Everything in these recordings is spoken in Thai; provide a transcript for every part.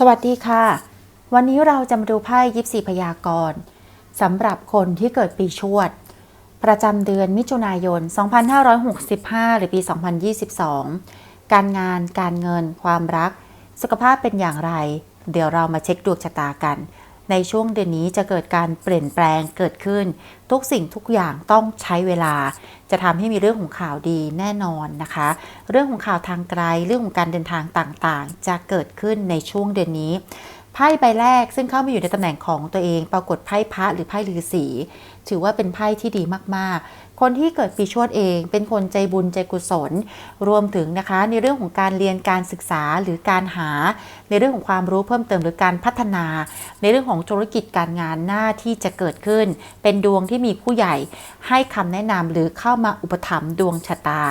สวัสดีค่ะ วันนี้เราจะมาดูไพ่ยิปซีพยากรณ์สำหรับคนที่เกิดปีชวด ประจำเดือนมิถุนายน 2565 หรือปี 2022 การงาน การเงิน ความรัก สุขภาพเป็นอย่างไร เดี๋ยวเรามาเช็คดวงชะตากัน ในช่วงเดือนนี้จะเกิดการเปลี่ยนแปลงเกิดขึ้น ทุกสิ่งทุกอย่างต้องใช้เวลา จะทำให้มีเรื่องของข่าวดีแน่นอนนะคะ เรื่องของข่าวทางไกลเรื่องของการเดินทางต่างๆ จะเกิดขึ้นในช่วงเดือนนี้ไพ่ใบแรกซึ่งเข้ามาอยู่ในตำแหน่งของตัวเอง ปรากฏไพ่พระหรือไพ่ฤาษีถือว่าเป็นไพ่ที่ดีมากๆ คนที่เกิดปีชวดเอง เป็นคนใจบุญใจกุศล รวมถึงนะคะในเรื่องของการเรียนการศึกษาหรือการหา ในเรื่องของความรู้เพิ่มเติมหรือการพัฒนา ในเรื่องของธุรกิจการงานหน้าที่จะเกิดขึ้น เป็นดวงที่มีผู้ใหญ่ให้คำแนะนำหรือเข้ามาอุปถัมภ์ดวงชะตา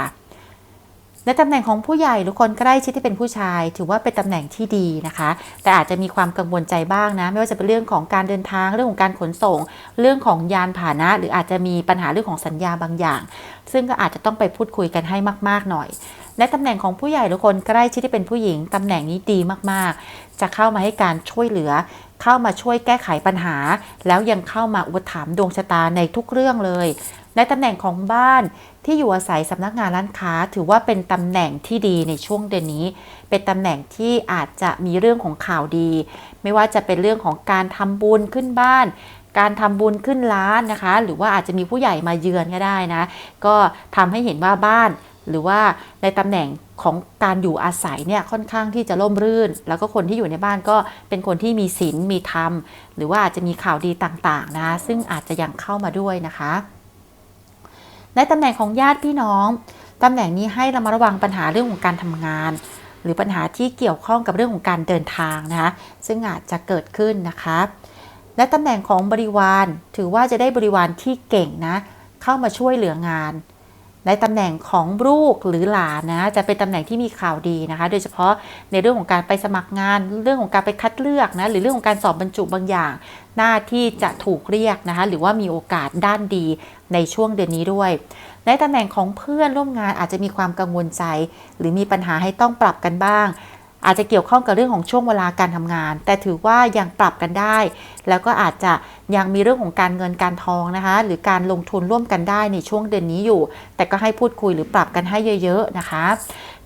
ในตำแหน่งของผู้ใหญ่หรือคนใกล้ชิดที่เป็นผู้ชาย ถือว่าเป็นตำแหน่งที่ดีนะคะ แต่อาจจะมีความกังวลใจบ้างนะ ไม่ว่าจะเป็นเรื่องของการเดินทางเรื่องของการขนส่ง เรื่องของยานพาหนะ หรืออาจจะมีปัญหาเรื่องของสัญญาบางอย่าง ซึ่งก็อาจจะต้องไปพูดคุยกันให้มาก ๆ หน่อยในตำแหน่งของผู้ใหญ่หรือคนใกล้ชิดที่เป็นผู้หญิงตำแหน่งนี้ดีมากๆ จะเข้ามาให้การช่วยเหลือ เข้ามาช่วยแก้ไขปัญหา แล้วยังเข้ามาอุปถัมภ์ดวงชะตาในทุกเรื่องเลย ในตำแหน่งของบ้านที่อยู่อาศัยสำนักงานร้านค้า ถือว่าเป็นตำแหน่งที่ดีในช่วงเดือนนี้ เป็นตำแหน่งที่อาจจะมีเรื่องของข่าวดี ไม่ว่าจะเป็นเรื่องของการทำบุญขึ้นบ้านการทำบุญขึ้นร้านนะคะ หรือว่าอาจจะมีผู้ใหญ่มาเยือนก็ได้นะ ก็ทำให้เห็นว่าบ้านหรือว่าในตำแหน่งของการอยู่อาศัยเนี่ยค่อนข้างที่จะร่มรื่น แล้วก็คนที่อยู่ในบ้านก็เป็นคนที่มีศีลมีธรรม หรือว่าอาจจะมีข่าวดีต่างๆนะคะซึ่งอาจจะยังเข้ามาด้วยนะคะ ในตำแหน่งของญาติพี่น้องตำแหน่งนี้ให้เรามาระวังปัญหาเรื่องของการทำงาน หรือปัญหาที่เกี่ยวข้องกับเรื่องของการเดินทางนะคะซึ่งอาจจะเกิดขึ้นนะคะและตำแหน่งของบริวารถือว่าจะได้บริวารที่เก่งนะ เข้ามาช่วยเหลืองาน ในตำแหน่งของลูกหรือหลานนะจะเป็นตำแหน่งที่มีข่าวดีนะคะ โดยเฉพาะในเรื่องของการไปสมัครงาน เรื่องของการไปคัดเลือกนะหรือเรื่องของการสอบบรรจุบางอย่าง หน้าที่จะถูกเรียกนะคะ หรือว่ามีโอกาสด้านดีในช่วงเดือนนี้ด้วย ในตำแหน่งของเพื่อนร่วมงานอาจจะมีความกังวลใจ หรือมีปัญหาให้ต้องปรับกันบ้าง อาจจะเกี่ยวข้องกับเรื่องของช่วงเวลาการทำงาน แต่ถือว่ายังปรับกันได้ แล้วก็อาจจะยังมีเรื่องของการเงินการทองนะคะ หรือการลงทุนร่วมกันได้ในช่วงเดือนนี้อยู่ แต่ก็ให้พูดคุยหรือปรับกันให้เยอะ ๆนะคะ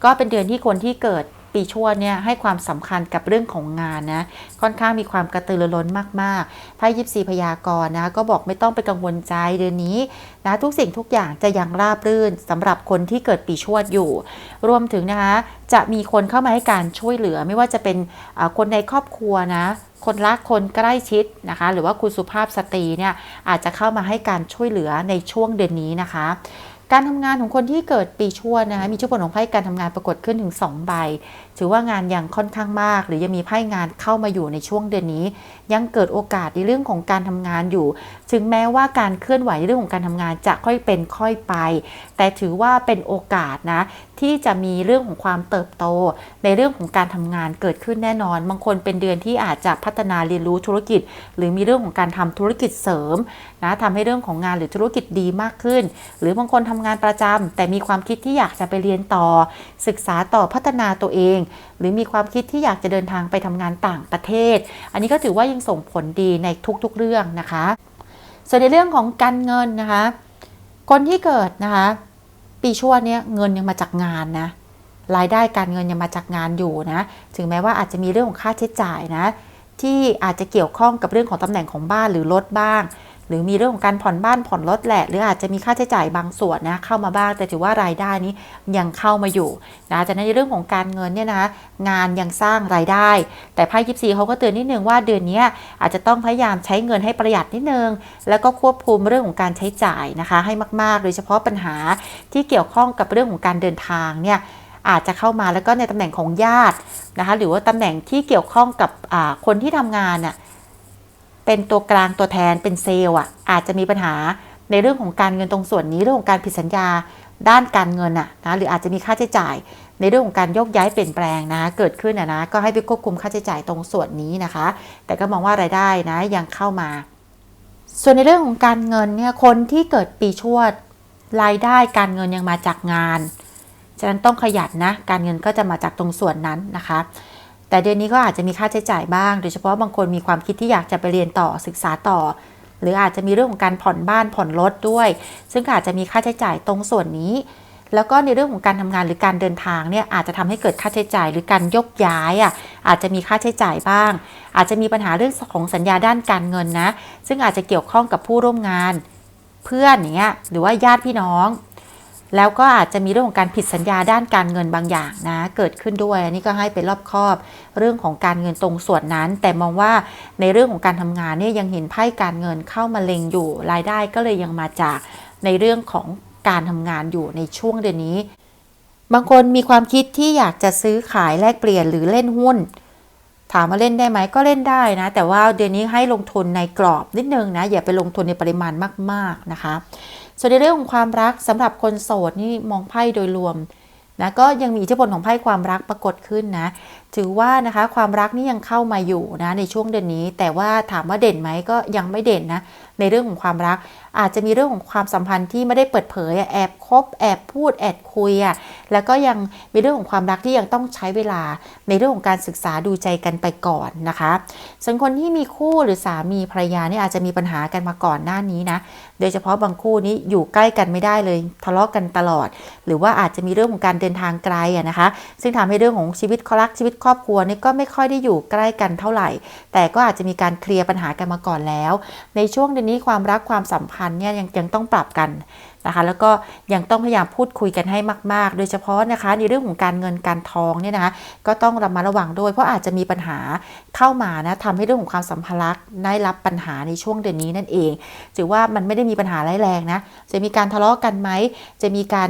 ก็เป็นเดือนที่คนที่เกิด ปีชวดเนี่ยให้ความสำคัญกับเรื่องของงานนะค่อนข้างมีความกระตือรือร้นมากๆไพ่ยิปซีพยากรณ์นะก็บอกไม่ต้องไปกังวลใจเดือนนี้นะทุกสิ่งทุกอย่างจะยังราบรื่นสำหรับคนที่เกิดปีชวดอยู่ รวมถึงนะคะจะมีคนเข้ามาให้การช่วยเหลือ ไม่ว่าจะเป็นคนในครอบครัวนะคนรักคนใกล้ชิดนะคะ หรือว่าคุณสุภาพสตรีเนี่ยอาจจะเข้ามาให้การช่วยเหลือในช่วงเดือนนี้นะคะ การทำงานของคนที่เกิดปีชวดนะคะมีชุดผลของไพ่การทำงานปรากฏขึ้นถึง2ใบถือว่างานยังค่อนข้างมาก หรือยังมีไพ่งานเข้ามาอยู่ในช่วงเดือนนี้ ยังเกิดโอกาสในเรื่องของการทำงานอยู่ ถึงแม้ว่าการเคลื่อนไหวในเรื่องของการทำงานจะค่อยเป็นค่อยไป แต่ถือว่าเป็นโอกาสนะที่จะมีเรื่องของความเติบโต ในเรื่องของการทำงานเกิดขึ้นแน่นอน บางคนเป็นเดือนที่อาจจะพัฒนาเรียนรู้ธุรกิจ หรือมีเรื่องของการทำธุรกิจเสริมนะทำให้เรื่องของงานหรือธุรกิจดีมากขึ้น หรือบางคนทำงานประจำแต่มีความคิดที่อยากจะไปเรียนต่อ ศึกษาต่อพัฒนาตัวเองหรือมีความคิดที่อยากจะเดินทางไปทำงานต่างประเทศ อันนี้ก็ถือว่ายังส่งผลดีในทุกๆเรื่องนะคะ ส่วนในเรื่องของการเงินนะคะ คนที่เกิดนะคะ ปีชวดเนี่ยเงินยังมาจากงานนะรายได้การเงินยังมาจากงานอยู่นะ ถึงแม้ว่าอาจจะมีเรื่องของค่าใช้จ่ายนะ ที่อาจจะเกี่ยวข้องกับเรื่องของตำแหน่งของบ้านหรือรถบ้าง หรือมีเรื่องของการผ่อนบ้านผ่อนรถแหละ หรืออาจจะมีค่าใช้จ่ายบางส่วนนะเข้ามาบ้าง แต่ถือว่ารายได้นี้ยังเข้ามาอยู่นะจากนั้นในเรื่องของการเงินเนี่ยนะงานยังสร้างรายได้ แต่ไพ่ยิปซีเขาก็เตือนนิดนึงว่าเดือนนี้อาจจะต้องพยายามใช้เงินให้ประหยัดนิดนึง แล้วก็ควบคุมเรื่องของการใช้จ่ายนะคะ ให้มากๆ โดยเฉพาะปัญหาที่เกี่ยวข้องกับเรื่องของการเดินทางเนี่ยอาจจะเข้ามาแล้วก็ในตำแหน่งของญาตินะคะหรือว่าตำแหน่งที่เกี่ยวข้องกับคนที่ทำงานน่ะ เป็นตัวกลางตัวแทนเป็นเซลล์อะอาจจะมีปัญหาในเรื่องของการเงินตรงส่วนนี้เรื่องของการผิดสัญญาด้านการเงินอะนะหรืออาจจะมีค่าใช้จ่าย ในเรื่องของการยกย้ายเปลี่ยนแปลงนะ เกิดขึ้นอะนะก็ให้ไปควบคุมค่าใช้จ่ายตรงส่วนนี้นะคะ แต่ก็มองว่ารายได้นะยังเข้ามา ส่วนในเรื่องของการเงินเนี่ยคนที่เกิดปีชวดรายได้การเงินยังมาจากงาน ฉะนั้นต้องขยันนะ การเงินก็จะมาจากตรงส่วนนั้นนะคะ แต่เดือนนี้ก็อาจจะมีค่าใช้จ่ายบ้าง โดยเฉพาะบางคนมีความคิดที่อยากจะไปเรียนต่อศึกษาต่อ หรืออาจจะมีเรื่องของการผ่อนบ้านผ่อนรถด้วย ซึ่งอาจจะมีค่าใช้จ่ายตรงส่วนนี้ แล้วก็ในเรื่องของการทำงานหรือการเดินทางเนี่ยอาจจะทำให้เกิดค่าใช้จ่ายหรือการยกย้ายอะอาจจะมีค่าใช้จ่ายบ้าง อาจจะมีปัญหาเรื่องของสัญญาด้านการเงินนะ ซึ่งอาจจะเกี่ยวข้องกับผู้ร่วมงาน เพื่อนอย่างเงี้ยหรือว่าญาติพี่น้อง แล้วก็อาจจะมีเรื่องของการผิดสัญญาด้านการเงินบางอย่างนะ เกิดขึ้นด้วย อันนี้ก็ให้เป็นรอบคอบ เรื่องของการเงินตรงส่วนนั้น แต่มองว่าในเรื่องของการทำงานเนี่ยยังเห็นไพ่การเงินเข้ามาเล็งอยู่ รายได้ก็เลยยังมาจากในเรื่องของการทำงานอยู่ในช่วงเดือนนี้ บางคนมีความคิดที่อยากจะซื้อขายแลกเปลี่ยนหรือเล่นหุ้น ถามว่าเล่นได้ไหมก็เล่นได้นะ แต่ว่าเดือนนี้ให้ลงทุนในกรอบนิดนึงนะ อย่าไปลงทุนในปริมาณมาก ๆนะคะ ส่วนในเรื่องของความรักสำหรับคนโสดนี่มองไพ่โดยรวมนะก็ยังมีอิทธิพลของไพ่ความรักปรากฏขึ้นนะ ถือว่านะคะความรักนี่ยังเข้ามาอยู่นะในช่วงเดือนนี้ แต่ว่าถามว่าเด่นไหมก็ยังไม่เด่นนะในเรื่องของความรัก อาจจะมีเรื่องของความสัมพันธ์ที่ไม่ได้เปิดเผยแอบคบแอบพูดแอบคุยอะ แล้วก็ยังมีเรื่องของความรักที่ยังต้องใช้เวลาในเรื่องของการศึกษาดูใจกันไปก่อนนะคะ ส่วนคนที่มีคู่หรือสามีภรรยาเนี่ยอาจจะมีปัญหากันมาก่อนหน้านี้นะ โดยเฉพาะบางคู่นี้อยู่ใกล้กันไม่ได้เลยทะเลาะกันตลอด หรือว่าอาจจะมีเรื่องของการเดินทางไกลนะคะ ซึ่งทำให้เรื่องของชีวิตครักชีวิตครอบครัวนี่ก็ไม่ค่อยได้อยู่ใกล้กันเท่าไหร่ แต่ก็อาจจะมีการเคลียร์ปัญหากันมาก่อนแล้ว ในช่วงเดือนนี้ความรักความสัมพันธ์เนี่ยยังยังต้องปรับกัน นะคะแล้วก็ยังต้องพยายามพูดคุยกันให้มาก ๆ โดยเฉพาะนะคะในเรื่องของการเงินการทองเนี่ยนะคะก็ต้องระมัดระวังด้วย เพราะอาจจะมีปัญหาเข้ามานะทำให้เรื่องของความสัมพันธ์ได้รับปัญหาในช่วงเดือนนี้นั่นเองถือว่ามันไม่ได้มีปัญหาร้ายแรงนะจะมีการทะเลาะกันไหมจะมีการ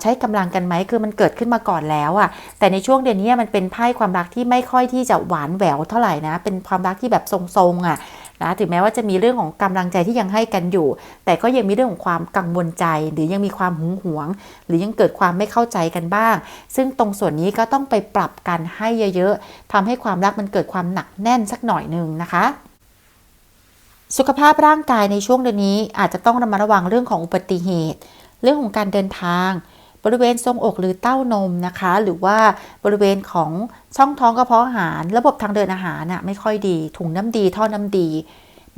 ใช้กำลังกันไหมคือมันเกิดขึ้นมาก่อนแล้วอะ่ะแต่ในช่วงเดือนนี้มันเป็นไพ่ความรักที่ไม่ค่อยที่จะหวานแหววเท่าไหร่นะเป็นความรักที่แบบทรงๆอะ่ะ นะถึงแม้ว่าจะมีเรื่องของกำลังใจที่ยังให้กันอยู่ แต่ก็ยังมีเรื่องของความกังวลใจ หรือยังมีความหึงหวง หรือยังเกิดความไม่เข้าใจกันบ้าง ซึ่งตรงส่วนนี้ก็ต้องไปปรับกันให้เยอะๆทำให้ความรักมันเกิดความหนักแน่นสักหน่อยหนึ่งนะคะสุขภาพร่างกายในช่วงเดือนนี้อาจจะต้องระมัดระวังเรื่องของอุบัติเหตุ เรื่องของการเดินทาง บริเวณทรงอกหรือเต้านมนะคะ หรือว่าบริเวณของช่องท้องกระเพาะอาหาร ระบบทางเดินอาหารน่ะไม่ค่อยดี ถุงน้ำดีท่อน้ำดี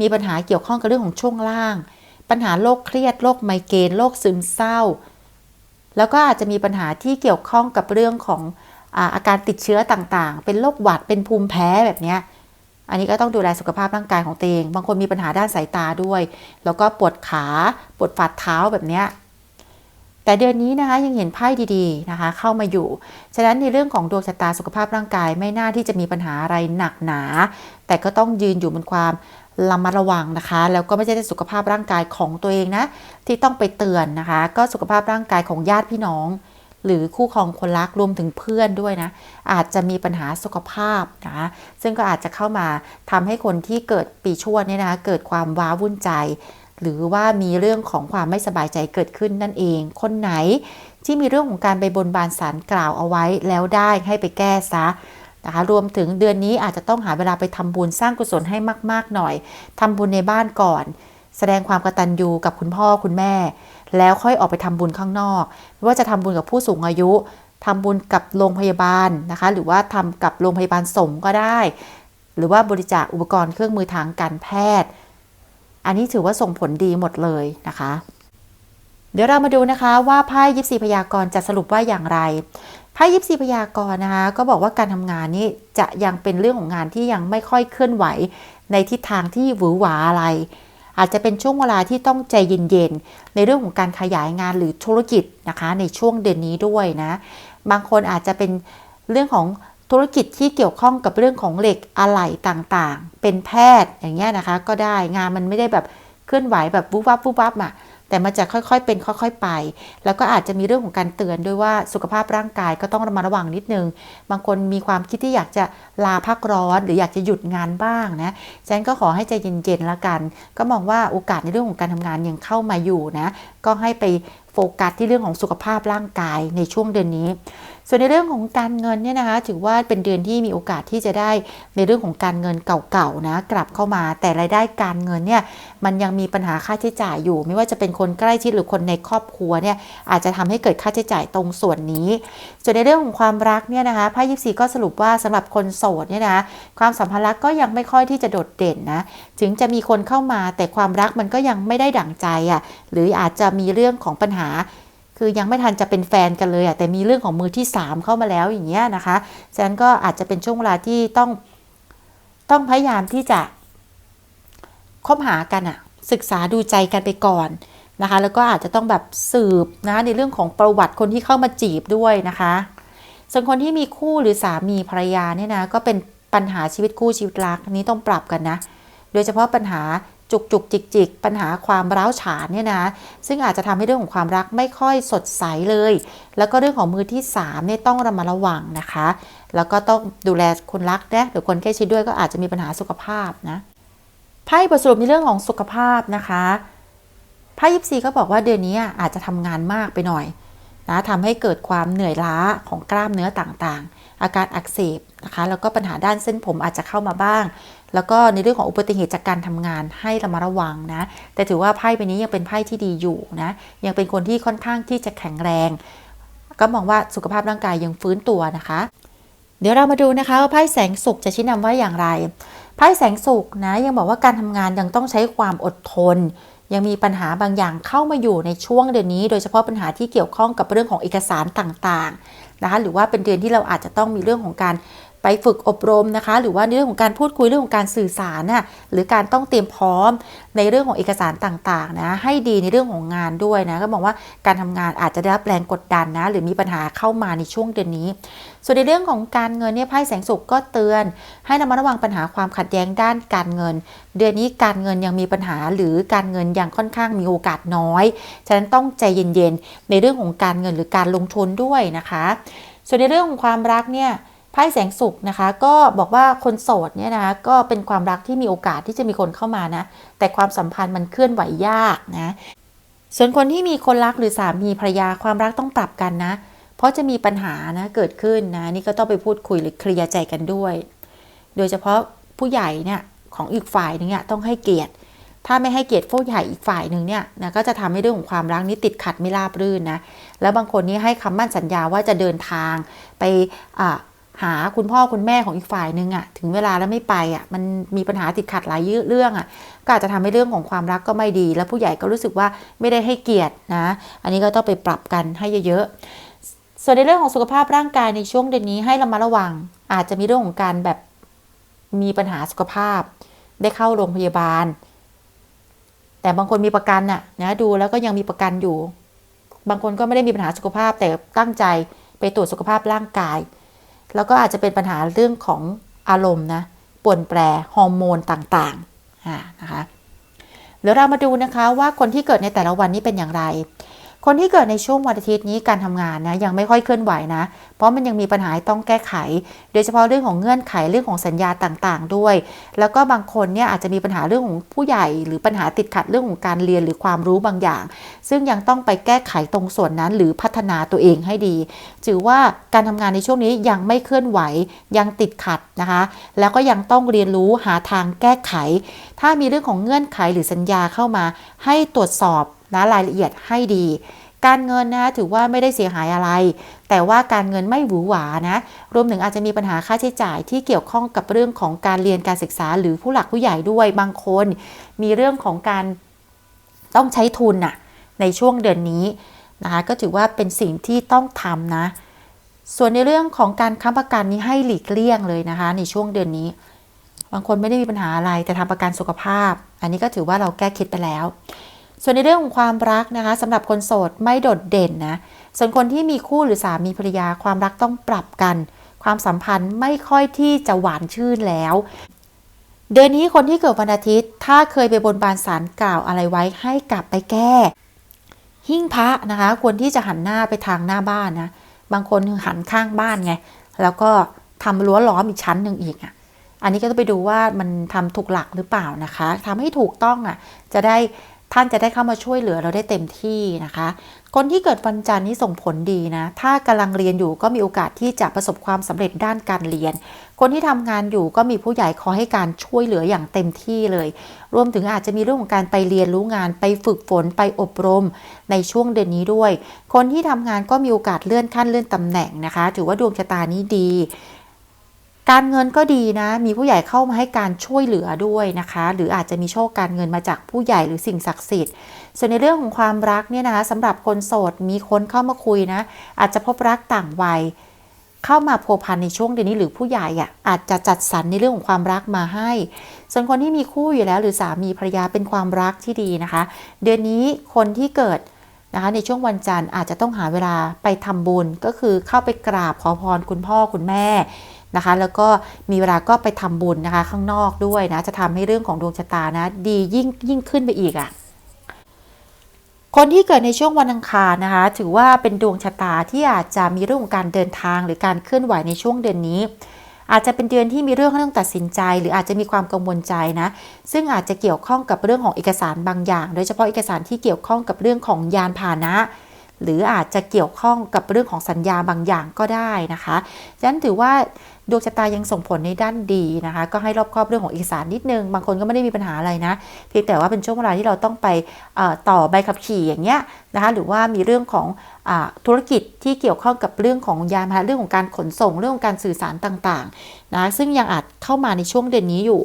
มีปัญหาเกี่ยวข้องกับเรื่องของช่วงล่าง ปัญหาโรคเครียดโรคไมเกรนโรคซึมเศร้า แล้วก็อาจจะมีปัญหาที่เกี่ยวข้องกับเรื่องของอาอาการติดเชื้อต่างๆ เป็นโรคหวัดเป็นภูมิแพ้แบบนี้อันนี้ก็ต้องดูแลสุขภาพร่างกายของตัวเอง บางคนมีปัญหาด้านสายตาด้วย แล้วก็ปวดขา ปวดฝ่าเท้าแบบนี้ แต่เดือนนี้นะคะยังเห็นไพ่ดีๆนะคะ เข้ามาอยู่ ฉะนั้นในเรื่องของดวงชะตาสุขภาพร่างกายไม่น่าที่จะมีปัญหาอะไรหนักหนา แต่ก็ต้องยืนอยู่บนความระมัดระวังนะคะ แล้วก็ไม่ใช่แต่สุขภาพร่างกายของตัวเองนะ ที่ต้องไปเตือนนะคะ ก็สุขภาพร่างกายของญาติพี่น้อง หรือคู่ครองคนรักรวมถึงเพื่อนด้วยนะ อาจจะมีปัญหาสุขภาพนะคะซึ่งก็อาจจะเข้ามาทำให้คนที่เกิดปีชวดเนี่ยนะคะเกิดความว้าวุ่นใจ หรือว่ามีเรื่องของความไม่สบายใจเกิดขึ้นนั่นเอง คนไหนที่มีเรื่องของการไปบนบานสารกล่าวเอาไว้แล้วได้ให้ไปแก้ซะนะคะรวมถึงเดือนนี้อาจจะต้องหาเวลาไปทำบุญสร้างกุศลให้มาก ๆ หน่อยทำบุญในบ้านก่อน แสดงความกตัญญูกับคุณพ่อคุณแม่ แล้วค่อยออกไปทำบุญข้างนอกไม่ว่าจะทำบุญกับผู้สูงอายุทำบุญกับโรงพยาบาลนะคะ หรือว่าทำกับโรงพยาบาลสงก็ได้ หรือว่าบริจาคอุปกรณ์เครื่องมือทางการแพทย์ อันนี้ถือว่าส่งผลดีหมดเลยนะคะ เดี๋ยวเรามาดูนะคะว่าไพ่ยิปซีพยากรณ์จะสรุปว่าอย่างไรไพ่ยิปซีพยากรณ์นะคะก็บอกว่าการทำงานนี้จะยังเป็นเรื่องของงานที่ยังไม่ค่อยเคลื่อนไหว ในทิศทางที่หวือหวาอะไร อาจจะเป็นช่วงเวลาที่ต้องใจเย็นๆในเรื่องของการขยายงานหรือธุรกิจนะคะ ในช่วงเดือนนี้ด้วยนะ บางคนอาจจะเป็นเรื่องของ ธุรกิจที่เกี่ยวข้องกับเรื่องของเหล็กอะไหล่ต่างๆ เป็นแพทย์อย่างเงี้ยนะคะ ก็ได้งานมันไม่ได้แบบเคลื่อนไหวแบบวุบวับวุบวับอะแต่มันจะค่อยๆ เป็นค่อยๆ ไป แล้วก็อาจจะมีเรื่องของการเตือนด้วยว่าสุขภาพร่างกายก็ต้องระมัดระวังนิดนึง บางคนมีความคิดที่อยากจะลาพักร้อน หรืออยากจะหยุดงานบ้างนะฉันก็ขอให้ใจเย็นๆละกัน ก็มองว่าโอกาสในเรื่องของการทำงานยังเข้ามาอยู่นะ ก็ให้ไปโฟกัสที่เรื่องของสุขภาพร่างกายในช่วงเดือนนี้ส่วนในเรื่องของการเงินเนี่ยนะคะ ถือว่าเป็นเดือนที่มีโอกาสที่จะได้ในเรื่องของการเงินเก่าๆนะกลับเข้ามา แต่รายได้การเงินเนี่ยมันยังมีปัญหาค่าใช้จ่ายอยู่ ไม่ว่าจะเป็นคนใกล้ชิดหรือคนในครอบครัวเนี่ยอาจจะทำให้เกิดค่าใช้จ่ายตรงส่วนนี้ ส่วนในเรื่องของความรักเนี่ยนะคะไพ่ยิปซีก็สรุปว่าสำหรับคนโสดเนี่ยนะความสัมพันธ์รักก็ยังไม่ค่อยที่จะโดดเด่นนะถึงจะมีคนเข้ามาแต่ความรักมันก็ยังไม่ได้ดั่งใจอะ่ะหรืออาจจะมีเรื่องของปัญหา คือยังไม่ทันจะเป็นแฟนกันเลยอะแต่มีเรื่องของมือที่ 3 เข้ามาแล้วอย่างเงี้ยนะคะฉะนั้นก็อาจจะเป็นช่วงเวลาที่ต้องต้องพยายามที่จะคบหากันอะศึกษาดูใจกันไปก่อนนะคะ แล้วก็อาจจะต้องแบบสืบนะในเรื่องของประวัติคนที่เข้ามาจีบด้วยนะคะส่วนคนที่มีคู่หรือสามีภรรยาเนี่ยนะก็เป็นปัญหาชีวิตคู่ชีวิตรักนี้ต้องปรับกันนะ โดยเฉพาะปัญหา จุกจุกจิกจิกปัญหาความร้าวฉานเนี่ยนะซึ่งอาจจะทำให้เรื่องของความรักไม่ค่อยสดใสเลย แล้วก็เรื่องของมือที่3เนี่ยต้องระมัดระวังนะคะ แล้วก็ต้องดูแลคนรักนะหรือคนใกล้ชิดด้วยก็อาจจะมีปัญหาสุขภาพนะไพ่บทสรุปในเรื่องของสุขภาพนะคะไพ่ยิปซีก็บอกว่าเดือนนี้อาจจะทำงานมากไปหน่อยนะทำให้เกิดความเหนื่อยล้าของกล้ามเนื้อต่างๆ อาการอักเสบนะคะ แล้วก็ปัญหาด้านเส้นผมอาจจะเข้ามาบ้าง แล้วก็ในเรื่องของอุบัติเหตุจากการทำงานให้ระมัดระวังนะ แต่ถือว่าไพ่ใบนี้ยังเป็นไพ่ที่ดีอยู่นะ ยังเป็นคนที่ค่อนข้างที่จะแข็งแรง ก็มองว่าสุขภาพร่างกายยังฟื้นตัวนะคะ เดี๋ยวเรามาดูนะคะว่าไพ่แสงสุขจะชี้นำว่าอย่างไร ไพ่แสงสุขนะ ยังบอกว่าการทำงานยังต้องใช้ความอดทนยังมีปัญหาบางอย่างเข้ามาอยู่ในช่วงเดือนนี้ โดยเฉพาะปัญหาที่เกี่ยวข้องกับเรื่องของเอกสารต่างๆนะคะหรือว่าเป็นเดือนที่เราอาจจะต้องมีเรื่องของการ ไปฝึกอบรมนะคะ หรือว่าในเรื่องของการพูดคุยเรื่องของการสื่อสารน่ะหรือการต้องเตรียมพร้อมในเรื่องของเอกสารต่างๆนะให้ดีในเรื่องของงานด้วยนะก็มองว่าการทำงานอาจจะได้รับแรงกดดันนะหรือมีปัญหาเข้ามาในช่วงเดือนนี้ ส่วนในเรื่องของการเงินเนี่ยไพ่แสงสุขก็เตือน ให้ระมัดระวังปัญหาความขัดแย้งด้านการเงิน เดือนนี้การเงินยังมีปัญหาหรือการเงินยังค่อนข้างมีโอกาสน้อย ฉะนั้นต้องใจเย็นๆในเรื่องของการเงินหรือการลงทุนด้วยนะคะ ส่วนในเรื่องของความรักเนี่ย ไพ่แสงสุขนะคะ ก็บอกว่าคนโสดเนี่ยนะคะก็เป็นความรักที่มีโอกาสที่จะมีคนเข้ามานะ แต่ความสัมพันธ์มันเคลื่อนไหวยากนะส่วนคนที่มีคนรักหรือสามีภรรยาความรักต้องปรับกันนะ เพราะจะมีปัญหานะเกิดขึ้นนะนี่ก็ต้องไปพูดคุยหรือเคลียร์ใจกันด้วย โดยเฉพาะผู้ใหญ่เนี่ยของอีกฝ่ายนึงเนี่ยต้องให้เกียรติ ถ้าไม่ให้เกียรติผู้ใหญ่อีกฝ่ายหนึ่งเนี่ยนะก็จะทำให้เรื่องของความรักนี้ติดขัดไม่ราบรื่นนะแล้วบางคนนี่ให้คำมั่นสัญญาว่าจะเดินทางไปอ่า หาคุณพ่อคุณแม่ของอีกฝ่ายนึงอะถึงเวลาแล้วไม่ไปอะมันมีปัญหาติดขัดหลายเรื่องอะก็อาจจะทำให้เรื่องของความรักก็ไม่ดี แล้วผู้ใหญ่ก็รู้สึกว่าไม่ได้ให้เกียรตินะ อันนี้ก็ต้องไปปรับกันให้เยอะๆส่วนในเรื่องของสุขภาพร่างกายในช่วงเดือนนี้ให้เรามาระวัง อาจจะมีเรื่องของการแบบมีปัญหาสุขภาพ ได้เข้าโรงพยาบาล แต่บางคนมีประกันน่ะนะดูแล้วก็ยังมีประกันอยู่ บางคนก็ไม่ได้มีปัญหาสุขภาพแต่ตั้งใจไปตรวจสุขภาพร่างกาย แล้วก็อาจจะเป็นปัญหาเรื่องของอารมณ์นะป่วนแปรฮอร์โมนต่างๆนะคะเดี๋ยวเรามาดูนะคะว่าคนที่เกิดในแต่ละวันนี้เป็นอย่างไร คนที่เกิดในช่วงวันอาทิตย์นี้การทำงานนะยังไม่ค่อยเคลื่อนไหวนะ เพราะมันยังมีปัญหาต้องแก้ไข โดยเฉพาะเรื่องของเงื่อนไขเรื่องของสัญญาต่างๆ ด้วย แล้วก็บางคนเนี่ยอาจจะมีปัญหาเรื่องของผู้ใหญ่ หรือปัญหาติดขัดเรื่องของการเรียนหรือความรู้บางอย่าง ซึ่งยังต้องไปแก้ไขตรงส่วนนั้น หรือพัฒนาตัวเองให้ดี ถือว่าการทำงานในช่วงนี้ยังไม่เคลื่อนไหวยังติดขัดนะคะ แล้วก็ยังต้องเรียนรู้หาทางแก้ไข ถ้ามีเรื่องของเงื่อนไขหรือสัญญาเข้ามา ให้ตรวจสอบ นะรายละเอียดให้ดี การเงินนะถือว่าไม่ได้เสียหายอะไร แต่ว่าการเงินไม่หวือหวานะรวมถึงอาจจะมีปัญหาค่าใช้จ่ายที่เกี่ยวข้องกับเรื่องของการเรียนการศึกษาหรือผู้หลักผู้ใหญ่ด้วยบางคน มีเรื่องของการต้องใช้ทุนน่ะในช่วงเดือนนี้นะคะก็ถือว่าเป็นสิ่งที่ต้องทำนะ ส่วนในเรื่องของการค้ำประกันนี้ให้หลีกเลี่ยงเลยนะคะ ในช่วงเดือนนี้ บางคนไม่ได้มีปัญหาอะไรแต่ทำประกันสุขภาพ อันนี้ก็ถือว่าเราแก้คิดไปแล้ว ส่วนในเรื่องของความรักนะคะสำหรับคนโสดไม่โดดเด่นนะ ส่วนคนที่มีคู่หรือสามีภรรยาความรักต้องปรับกัน ความสัมพันธ์ไม่ค่อยที่จะหวานชื่นแล้ว เดือนนี้คนที่เกิดวันอาทิตย์ ถ้าเคยไปบนบานสารกล่าวอะไรไว้ให้กลับไปแก้ หิ้งพระนะคะควรที่จะหันหน้าไปทางหน้าบ้านนะ บางคนหันข้างบ้านไง แล้วก็ทำรั้วล้อมอีกชั้นหนึ่งอีกอะอันนี้ก็ต้องไปดูว่ามันทำถูกหลักหรือเปล่านะคะทำให้ถูกต้องอะ จะได้ ท่านจะได้เข้ามาช่วยเหลือเราได้เต็มที่นะคะ คนที่เกิดวันจันทร์นี้ส่งผลดีนะ ถ้ากำลังเรียนอยู่ก็มีโอกาสที่จะประสบความสำเร็จด้านการเรียน คนที่ทำงานอยู่ก็มีผู้ใหญ่คอยให้การช่วยเหลืออย่างเต็มที่เลย รวมถึงอาจจะมีเรื่องของการไปเรียนรู้งาน ไปฝึกฝน ไปอบรม ในช่วงเดือนนี้ด้วย คนที่ทำงานก็มีโอกาสเลื่อนขั้นเลื่อนตำแหน่งนะคะ ถือว่าดวงชะตานี้ดี การเงินก็ดีนะ มีผู้ใหญ่เข้ามาให้การช่วยเหลือด้วยนะคะ หรืออาจจะมีโชคการเงินมาจากผู้ใหญ่หรือสิ่งศักดิ์สิทธิ์ ส่วนในเรื่องของความรักเนี่ยนะคะสำหรับคนโสดมีคนเข้ามาคุยนะ อาจจะพบรักต่างวัย เข้ามาพัวพันในช่วงเดือนนี้หรือผู้ใหญ่อะอาจจะจัดสรรในเรื่องของความรักมาให้ ส่วนคนที่มีคู่อยู่แล้ว หรือสามีภรรยาเป็นความรักที่ดีนะคะ เดือนนี้คนที่เกิดนะคะในช่วงวันจันทร์อาจจะต้องหาเวลาไปทำบุญก็คือเข้าไปกราบขอพรคุณพ่อคุณแม่ นะคะ แล้วก็มีเวลาก็ไปทำบุญนะคะ ข้างนอกด้วยนะ จะทำให้เรื่องของดวงชะตานะ ดียิ่งยิ่งขึ้นไปอีกอะคนที่เกิดในช่วงวันอังคารนะคะ ถือว่าเป็นดวงชะตาที่อาจจะมีเรื่องของการเดินทางหรือการเคลื่อนไหวในช่วงเดือนนี้ อาจจะเป็นเดือนที่มีเรื่องต้องตัดสินใจ หรืออาจจะมีความกังวลใจนะ ซึ่งอาจจะเกี่ยวข้องกับเรื่องของเอกสารบางอย่าง โดยเฉพาะเอกสารที่เกี่ยวข้องกับเรื่องของยานพาหนะ หรืออาจจะเกี่ยวข้องกับเรื่องของสัญญาบางอย่างก็ได้นะคะฉะนั้นถือว่า ดวงชะตายังส่งผลในด้านดีนะคะ ก็ให้รอบครอบเรื่องของเอกสารนิดนึง บางคนก็ไม่ได้มีปัญหาอะไรนะ เพียงแต่ว่าเป็นช่วงเวลาที่เราต้องไปต่อใบขับขี่อย่างเงี้ยนะคะ หรือว่ามีเรื่องของอธุรกิจที่เกี่ยวข้องกับเรื่องของยานพาหนะเรื่องของการขนส่งเรื่องของการสื่อสารต่างๆนะซึ่งยังอาจเข้ามาในช่วงเดือนนี้อยู่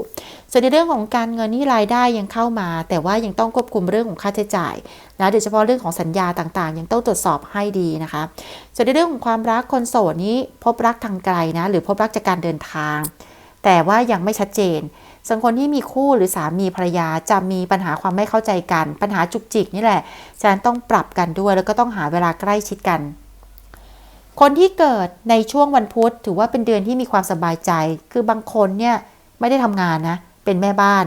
ส่วนในเรื่องของการเงินนี่รายได้ยังเข้ามา แต่ว่ายังต้องควบคุมเรื่องของค่าใช้จ่ายนะโดยเฉพาะเรื่องของสัญญาต่างๆ ยังต้องตรวจสอบให้ดีนะคะ ส่วนในเรื่องของความรักคนโสดนี้พบรักทางไกลนะ หรือพบรักจากการเดินทาง แต่ว่ายังไม่ชัดเจนส่วนคนที่มีคู่หรือสามีภรรยาจะมีปัญหาความไม่เข้าใจกัน ปัญหาจุกจิกนี่แหละฉะนั้นต้องปรับกันด้วย แล้วก็ต้องหาเวลาใกล้ชิดกัน คนที่เกิดในช่วงวันพุธถือว่าเป็นเดือนที่มีความสบายใจ คือบางคนเนี่ยไม่ได้ทำงานนะ เป็นแม่บ้าน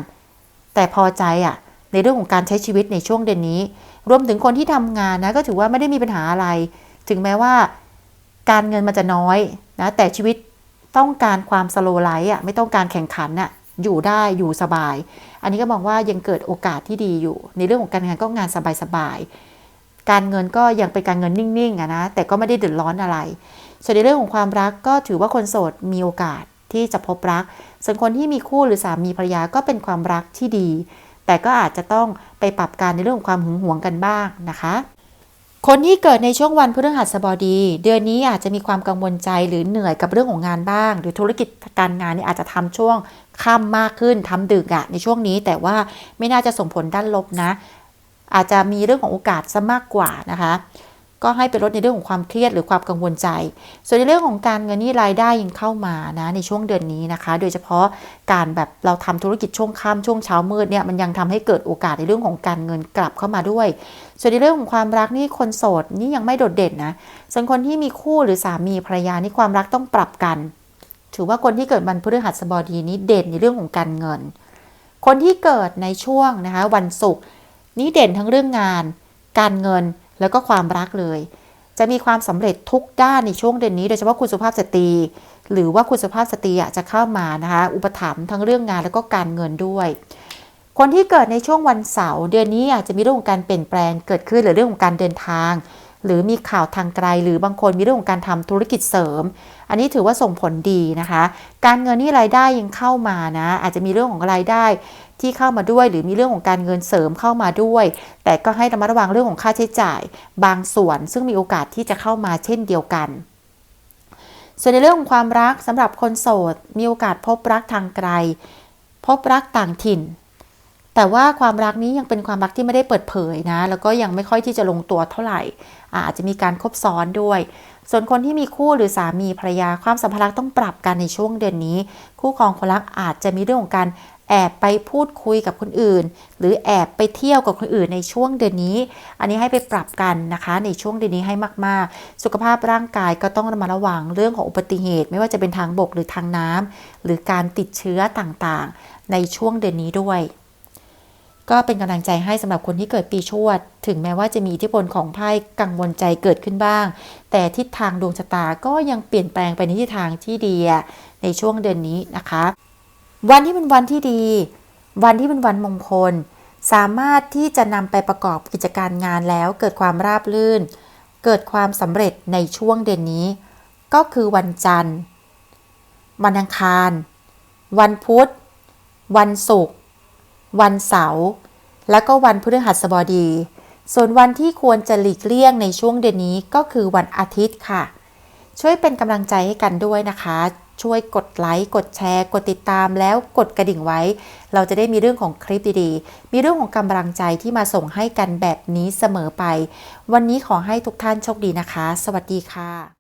แต่พอใจอะในเรื่องของการใช้ชีวิตในช่วงเดือนนี้ รวมถึงคนที่ทำงานนะก็ถือว่าไม่ได้มีปัญหาอะไร ถึงแม้ว่า การเงินมันจะน้อยนะแต่ชีวิตต้องการความสโลไลท์อะไม่ต้องการแข่งขันน่ะอยู่ได้อยู่สบาย อันนี้ก็มองว่ายังเกิดโอกาสที่ดีอยู่ ในเรื่องของการงานก็งานสบายๆการเงินก็ยังเป็นการเงินนิ่งๆอะนะแต่ก็ไม่ได้เดือดร้อนอะไร ส่วนในเรื่องของความรักก็ถือว่าคนโสดมีโอกาสที่จะพบรัก ส่วนคนที่มีคู่หรือสามีภรรยาก็เป็นความรักที่ดี แต่ก็อาจจะต้องไปปรับการในเรื่องของความหึงหวงกันบ้างนะคะ คนที่เกิดในช่วงวันพฤหัสบดี เดือนนี้อาจจะมีความกังวลใจหรือเหนื่อยกับเรื่องของงานบ้าง หรือธุรกิจการงานนี่อาจจะทำช่วงค่ำมากขึ้นทำดึกอะในช่วงนี้ แต่ว่าไม่น่าจะส่งผลด้านลบนะ อาจจะมีเรื่องของโอกาสซะมากกว่านะคะ ก็ให้ไปลดในเรื่องของความเครียดหรือความกังวลใจ ส่วนในเรื่องของการเงินนี่รายได้ยังเข้ามานะในช่วงเดือนนี้นะคะ โดยเฉพาะการแบบเราทำธุรกิจช่วงค่ำช่วงเช้ามืดเนี่ยมันยังทำให้เกิดโอกาสในเรื่องของการเงินกลับเข้ามาด้วย ส่วนในเรื่องของความรักนี่คนโสดนี่ยังไม่โดดเด่นนะ ส่วนคนที่มีคู่หรือสามีภรรยานี่ความรักต้องปรับกัน ถือว่าคนที่เกิดวันพฤหัสบดีนี้เด่นในเรื่องของการเงิน คนที่เกิดในช่วงนะคะวันศุกร์นี่เด่นทั้งเรื่องงาน การเงิน แล้วก็ความรักเลย จะมีความสำเร็จทุกด้านในช่วงเดือนนี้ โดยเฉพาะคุณสุภาพสตรี หรือว่าคุณสุภาพสตรีจะเข้ามานะคะอุปถัมภ์ทั้งเรื่องงานแล้วก็การเงินด้วย คนที่เกิดในช่วงวันเสาร์เดือนนี้อาจจะมีเรื่องของการเปลี่ยนแปลงเกิดขึ้นหรือเรื่องของการเดินทาง หรือมีข่าวทางไกล หรือบางคนมีเรื่องของการทำธุรกิจเสริม อันนี้ถือว่าส่งผลดีนะคะ การเงินนี่รายได้ยังเข้ามานะอาจจะมีเรื่องของรายได้ ที่เข้ามาด้วย หรือมีเรื่องของการเงินเสริมเข้ามาด้วย แต่ก็ให้ระมัดระวังเรื่องของค่าใช้จ่าย บางส่วนซึ่งมีโอกาสที่จะเข้ามาเช่นเดียวกัน ส่วนในเรื่องของความรักสำหรับคนโสด มีโอกาสพบรักทางไกล พบรักต่างถิ่น แต่ว่าความรักนี้ยังเป็นความรักที่ไม่ได้เปิดเผยนะ แล้วก็ยังไม่ค่อยที่จะลงตัวเท่าไหร่ อาจจะมีการคบซ้อนด้วยส่วนคนที่มีคู่หรือสามีภรรยาความสัมพันธ์ต้องปรับกันในช่วงเดือนนี้ คู่ครองคนรักอาจจะมีเรื่องของการ แอบไปพูดคุยกับคนอื่น หรือแอบไปเที่ยวกับคนอื่นในช่วงเดือนนี้ อันนี้ให้ไปปรับกันนะคะ ในช่วงเดือนนี้ให้มาก ๆ สุขภาพร่างกายก็ต้องระมัดระวังเรื่องของอุบัติเหตุ ไม่ว่าจะเป็นทางบกหรือทางน้ำหรือการติดเชื้อต่างๆ ในช่วงเดือนนี้ด้วยก็เป็นกำลังใจให้สำหรับคนที่เกิดปีชวด ถึงแม้ว่าจะมีอิทธิพลของไพ่กังวลใจเกิดขึ้นบ้าง แต่ทิศทางดวงชะตาก็ยังเปลี่ยนแปลงไปในทิศทางที่ดีในช่วงเดือนนี้นะคะ วันที่เป็นวันที่ดี วันที่เป็นวันมงคล สามารถที่จะนำไปประกอบกิจการงานแล้วเกิดความราบรื่น เกิดความสำเร็จในช่วงเดือนนี้ ก็คือวันจันทร์ วันอังคาร วันพุธ วันศุกร์ วันเสาร์ และก็วันพฤหัสบดี ส่วนวันที่ควรจะหลีกเลี่ยงในช่วงเดือนนี้ก็คือวันอาทิตย์ค่ะ ช่วยเป็นกำลังใจให้กันด้วยนะคะ ช่วยกดไลค์ กดแชร์ กดติดตามแล้วกดกระดิ่งไว้ เราจะได้มีเรื่องของคลิปดีๆ มีเรื่องของกำลังใจที่มาส่งให้กันแบบนี้เสมอไป วันนี้ขอให้ทุกท่านโชคดีนะคะ สวัสดีค่ะ